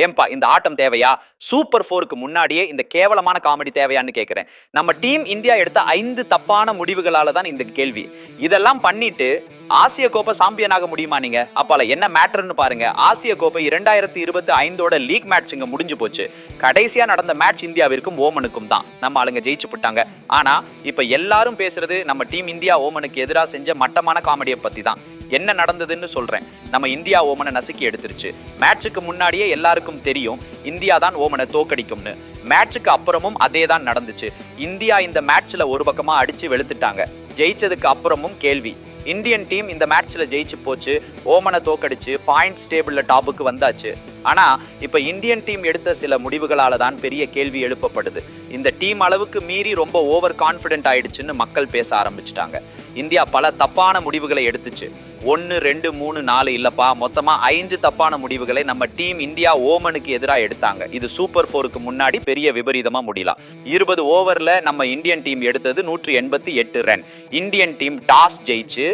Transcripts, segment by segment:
ஏம்பா இந்த ஆட்டம் தேவையா? சூப்பர் ஃபோருக்கு முன்னாடியே இந்த கேவலமான காமெடி தேவையான்னு கேட்குறேன் நம்ம டீம் இந்தியா எடுத்த ஐந்து தப்பான முடிவுகளால தான் இந்த கேள்வி. இதெல்லாம் பண்ணிட்டு ஆசிய கோப்பை சாம்பியன் ஆக முடியுமா நீங்க? அப்பால என்ன மேட்டர்னு பாருங்க. ஆசிய கோப்பை இரண்டாயிரத்தி இருபத்தி ஐந்தோட லீக் மேட்ச் இங்க முடிஞ்சு போச்சு. கடைசியா நடந்த மேட்ச் இந்தியாவிற்கும் ஓமனுக்கும் தான். நம்ம ஆளுங்க ஜெயிச்சு போட்டாங்க. ஆனா இப்ப எல்லாரும் பேசுறது நம்ம டீம் இந்தியா ஓமனுக்கு எதிராக செஞ்ச மட்டமான காமெடியை பத்தி தான். என்ன நடந்ததுன்னு சொல்றேன். நம்ம இந்தியா ஓமனை நசுக்கி எடுத்துருச்சு. மேட்சுக்கு முன்னாடியே எல்லாருக்கும் தெரியும் இந்தியா தான் ஓமனை தோக்கடிக்கும்னு. மேட்சுக்கு அப்புறமும் அதே தான் நடந்துச்சு. இந்தியா இந்த மேட்ச்ல ஒரு பக்கமா அடிச்சு வெளுத்துட்டாங்க. ஜெயிச்சதுக்கு அப்புறமும் கேள்வி இந்தியன் டீம் இந்த மேட்ச்சில் ஜெயிச்சு போச்சு. ஓமனை தோக்கடிச்சு பாயிண்ட்ஸ் டேபிளில் டாப்புக்கு வந்தாச்சு. ஆனால் இப்போ இந்தியன் டீம் எடுத்த சில முடிவுகளால் தான் பெரிய கேள்வி எழுப்பப்படுது. இந்த டீம் அளவுக்கு மீறி ரொம்ப ஓவர் கான்ஃபிடென்ட் ஆயிடுச்சுன்னு மக்கள் பேச ஆரம்பிச்சிட்டாங்க. இந்தியா பல தப்பான முடிவுகளை எடுத்துச்சு. ஒன்று ரெண்டு மூணு நாலு இல்லைப்பா. மொத்தமாக ஐந்து தப்பான முடிவுகளை நம்ம டீம் இந்தியா ஓமனுக்கு எதிராக எடுத்தாங்க. இது சூப்பர் ஃபோருக்கு முன்னாடி பெரிய விபரீதமாக முடியலாம். இருபது ஓவரில் நம்ம இந்தியன் டீம் எடுத்தது நூற்றி எண்பத்தி எட்டு ரன். இந்தியன் டீம் டாஸ் ஜெயிச்சு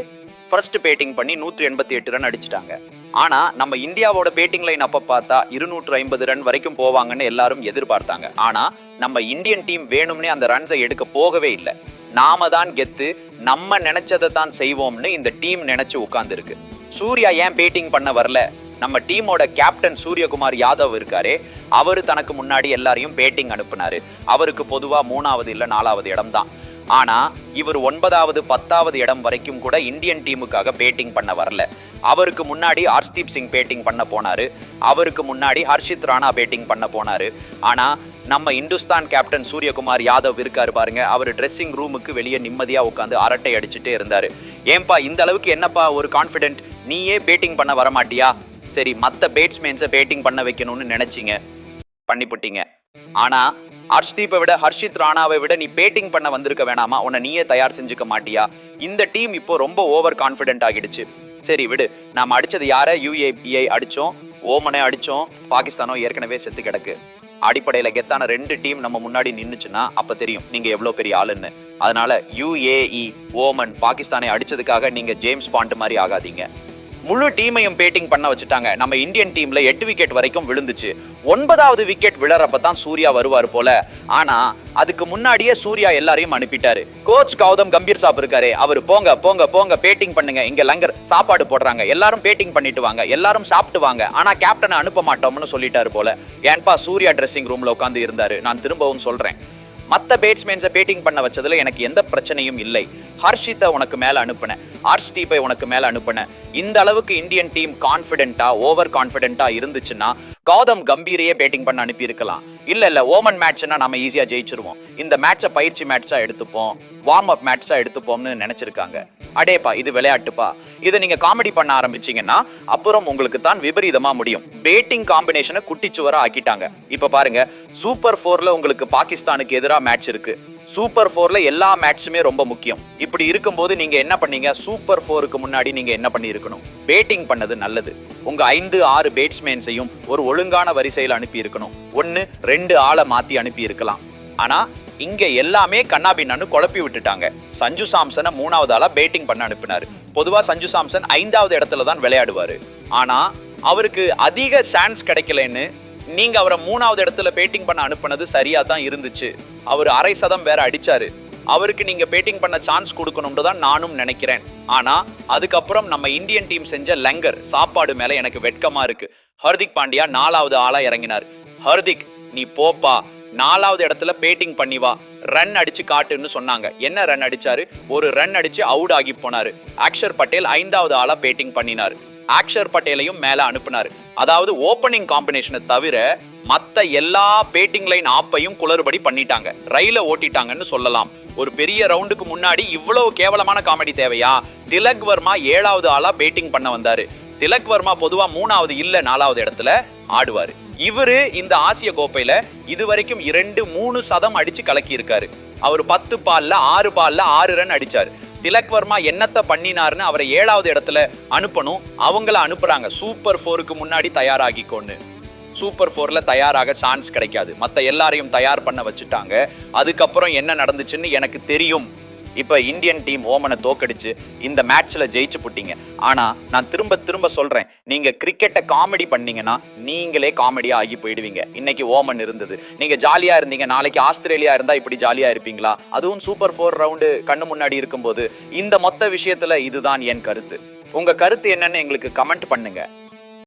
ஃபர்ஸ்ட் பேட்டிங் பண்ணி நூற்றி எண்பத்தி எட்டு ரன் அடிச்சிட்டாங்க. ஆனால் நம்ம இந்தியாவோட பேட்டிங் லைன் அப்போ பார்த்தா இருநூற்று ஐம்பது ரன் வரைக்கும் போவாங்கன்னு எல்லாரும் எதிர்பார்த்தாங்க. ஆனால் நம்ம இந்தியன் டீம் வேணும்னே அந்த ரன்ஸை எடுக்க போகவே இல்லை. நாம தான் கெத்து நம்ம நினைச்சதை தான் செய்வோம்னு இந்த டீம் நினைச்சு உட்காந்துருக்கு சூர்யா ஏன் பேட்டிங் பண்ண வரல? நம்ம டீமோட கேப்டன் சூரியகுமார் யாதவ் இருக்காரே அவர் தனக்கு முன்னாடி எல்லாரையும் பேட்டிங் அனுப்புனாரு. அவருக்கு பொதுவாக மூணாவது இல்லை நாலாவது இடம் தான் ஆனால் இவர் ஒன்பதாவது பத்தாவது இடம் வரைக்கும் கூட இந்தியன் டீமுக்காக பேட்டிங் பண்ண வரல. அவருக்கு முன்னாடி ஹர்ஷ்தீப் சிங் பேட்டிங் பண்ண போனாரு. அவருக்கு முன்னாடி ஹர்ஷித் ராணா பேட்டிங் பண்ண போனாரு. ஆனால் நம்ம இந்துஸ்தான் கேப்டன் சூரியகுமார் யாதவ் இருக்கார் பாருங்க. அவர் ட்ரெஸ்ஸிங் ரூமுக்கு வெளியே நிம்மதியாக உட்காந்து அரட்டை அடிச்சுட்டே இருந்தார். ஏன்பா இந்த அளவுக்கு என்னப்பா ஒரு கான்ஃபிடென்ட் நீயே பேட்டிங் பண்ண வரமாட்டியா? சரி மற்ற பேட்ஸ்மேன்ஸை பேட்டிங் பண்ண வைக்கணும்னு நினச்சிங்க. பண்ணிப்புட்டீங்க. ஆனால் ஹர்ஷ்தீப்பை விட ஹர்ஷித் ராணாவை விட நீ பேட்டிங் பண்ண வந்திருக்க வேணாமா? உன்னை நீயே தயார் செஞ்சுக்க மாட்டியா? இந்த டீம் இப்போ ரொம்ப ஓவர் கான்ஃபிடென்ட் ஆகிடுச்சு. சரி விடு. நாம அடித்தது யாரை? யூஏபிஐ அடித்தோம் ஓமனை அடிச்சோம். பாகிஸ்தானோ ஏற்கனவே செத்து கிடக்கு. அடிப்படையில கெத்தான ரெண்டு டீம் நம்ம முன்னாடி நின்றுச்சுன்னா அப்போ தெரியும் நீங்கள் எவ்வளோ பெரிய ஆளுன்னு. அதனால் யுஏஇ ஓமன் பாகிஸ்தானை அடிச்சதுக்காக நீங்கள் ஜேம்ஸ் பாண்ட் மாதிரி ஆகாதீங்க. முழு டீமையும் பேட்டிங் பண்ண வச்சுட்டாங்க. நம்ம இந்தியன் டீம்ல எட்டு விக்கெட் வரைக்கும் விழுந்துச்சு. ஒன்பதாவது விக்கெட் விழறப்ப தான் சூர்யா வருவார் போல. ஆனா அதுக்கு முன்னாடியே சூர்யா எல்லாரையும் அனுப்பிட்டாரு. கோச் கௌதம் கம்பீர் சாப் இருக்காரு அவர் போங்க போங்க போங்க பேட்டிங் பண்ணுங்க. இங்க லங்கர் சாப்பாடு போடுறாங்க. எல்லாரும் பேட்டிங் பண்ணிட்டு வாங்க. எல்லாரும் சாப்பிட்டு வாங்க. ஆனா கேப்டனை அனுப்ப மாட்டோம்னு சொல்லிட்டாரு போல. ஏன்பா சூர்யா ட்ரெஸ்ஸிங் ரூம்ல உட்காந்து இருந்தாரு? நான் திரும்பவும் சொல்றேன். மற்ற பேட்ஸ்மேன்ஸை பேட்டிங் பண்ண வச்சதில் எனக்கு எந்த பிரச்சனையும் இல்லை. ஹர்ஷித்தை உனக்கு மேலே அனுப்பினேன். ஹர்ஷ்தீப்பை உனக்கு மேலே அனுப்பினேன். இந்த அளவுக்கு இந்தியன் டீம் கான்ஃபிடென்ட்டாக ஓவர் கான்ஃபிடென்ட்டாக இருந்துச்சுன்னா கௌதம் கம்பீரையே பேட்டிங் பண்ண அனுப்பியிருக்கலாம். இல்லை இல்லை ஓமன் மேட்ச்னா நம்ம ஈஸியாக ஜெயிச்சிருவோம். இந்த மேட்சை பயிற்சி மேட்ச்சாக எடுத்துப்போம். Warm up மேட்ச்சாக எடுத்துப்போம்னு நினச்சிருக்காங்க. அடேப்பா இது விளையாட்டுப்பா. இதை நீங்க காமெடி பண்ண ஆரம்பிச்சீங்கன்னா அப்புறம் உங்களுக்கு தான் விபரீதமா முடியும். பேட்டிங் காம்பினேஷனை குட்டிச்சுவராக ஆக்கிட்டாங்க. இப்ப பாருங்க சூப்பர் ஃபோரில் உங்களுக்கு பாகிஸ்தானுக்கு எதிராக மேட்ச் இருக்கு. சூப்பர் ஃபோர்ல எல்லா மேட்ச்சுமே ரொம்ப முக்கியம். இப்படி இருக்கும்போது நீங்க என்ன பண்ணீங்க? சூப்பர் ஃபோருக்கு முன்னாடி நீங்க என்ன பண்ணியிருக்கணும்? பேட்டிங் பண்ணது நல்லது. உங்க ஐந்து ஆறு பேட்ஸ்மேன்ஸையும் ஒரு ஒழுங்கான வரிசையில் அனுப்பி இருக்கணும் ஒன்னு ரெண்டு ஆளை மாத்தி அனுப்பி இருக்கலாம் ஆனா இங்க எல்லாமே கண்ணாபின்னு குழப்பி விட்டுட்டாங்க. சஞ்சு சாம்சனை மூணாவது ஆளா பேட்டிங் பண்ண அனுப்பினார். பொதுவா சஞ்சு சாம்சன் ஐந்தாவது இடத்துல தான் விளையாடுவாரு. ஆனா அவருக்கு அதிக சான்ஸ் கிடைக்கலன்னு நீங்க அவரை மூணாவது இடத்துல பேட்டிங் பண்ண அனுப்புனது சரியா தான் இருந்துச்சு. அவர் அரை சதம் வேற அடிச்சாரு. அவருக்கு நீங்க பேட்டிங் பண்ண சான்ஸ் கொடுக்கணும்னு தான் நானும் நினைக்கிறேன். ஆனா அதுக்கப்புறம் நம்ம இந்தியன் டீம் செஞ்ச லங்கர் சாப்பாடு மேல எனக்கு வெட்கமா இருக்கு. ஹர்திக் பாண்டியா நாலாவது ஆளா இறங்கினார். ஹர்திக் நீ போப்பா. நாலாவது இடத்துல பேட்டிங் பண்ணி வா. ரன் அடிச்சு காட்டுன்னு சொன்னாங்க. என்ன ரன் அடிச்சாரு? ஒரு ரன் அடிச்சு அவுட் ஆகி போனாரு. அக்ஷர் பட்டேல் ஐந்தாவது ஆளா பேட்டிங் பண்ணினார். ஆக்ஷர் பட்டேலையும் மேல அனுப்பினார். அதாவது ஓப்பனிங் காம்பினேஷனை தவிர மற்ற எல்லா பேட்டிங் லைன் ஆப்பையும் குளறுபடி பண்ணிட்டாங்க. ரயில ஓட்டிட்டாங்கன்னு சொல்லலாம். ஒரு பெரிய ரவுண்டுக்கு முன்னாடி இவ்வளவு கேவலமான காமெடி தேவையா? திலக் வர்மா ஏழாவது ஆளா பேட்டிங் பண்ண வந்தாரு. திலக் வர்மா பொதுவா மூணாவது இல்ல நாலாவது இடத்துல ஆடுவாரு. இவரு இந்த ஆசிய கோப்பையில இது வரைக்கும் இரண்டு மூணு சதம் அடிச்சு கலக்கி இருக்காரு அவர் பத்து பால்ல ஆறு பால்ல ஆறு ரன் அடிச்சார். திலக் வர்மா என்னத்தை பண்ணினாருன்னு அவரை ஏழாவது இடத்துல அனுப்பணும். அவங்கள அனுப்புறாங்க. சூப்பர் ஃபோருக்கு முன்னாடி தயாராகிக்கோன்னு. சூப்பர் ஃபோரில் தயாராக சான்ஸ் கிடைக்காது. மற்ற எல்லாரையும் தயார் பண்ண வச்சுட்டாங்க. அதுக்கப்புறம் என்ன நடந்துச்சுன்னு எனக்கு தெரியும். இப்போ இந்தியன் டீம் ஓமனை தோக்கடிச்சு இந்த மேட்ச்ல ஜெயிச்சு புட்டீங்க. ஆனா நான் திரும்ப திரும்ப சொல்றேன் நீங்க கிரிக்கெட்டை காமெடி பண்ணீங்கன்னா நீங்களே காமெடியா ஆகி போயிடுவீங்க. இன்னைக்கு ஓமன் இருந்தது. நீங்க ஜாலியா இருந்தீங்க நாளைக்கு ஆஸ்திரேலியா இருந்தா இப்படி ஜாலியா இருப்பீங்களா? அதுவும் சூப்பர் ஃபோர் ரவுண்டு கண்ணு முன்னாடி இருக்கும்போது இந்த மொத்த விஷயத்துல இதுதான் என் கருத்து. உங்க கருத்து என்னன்னு எங்களுக்கு கமெண்ட் பண்ணுங்க.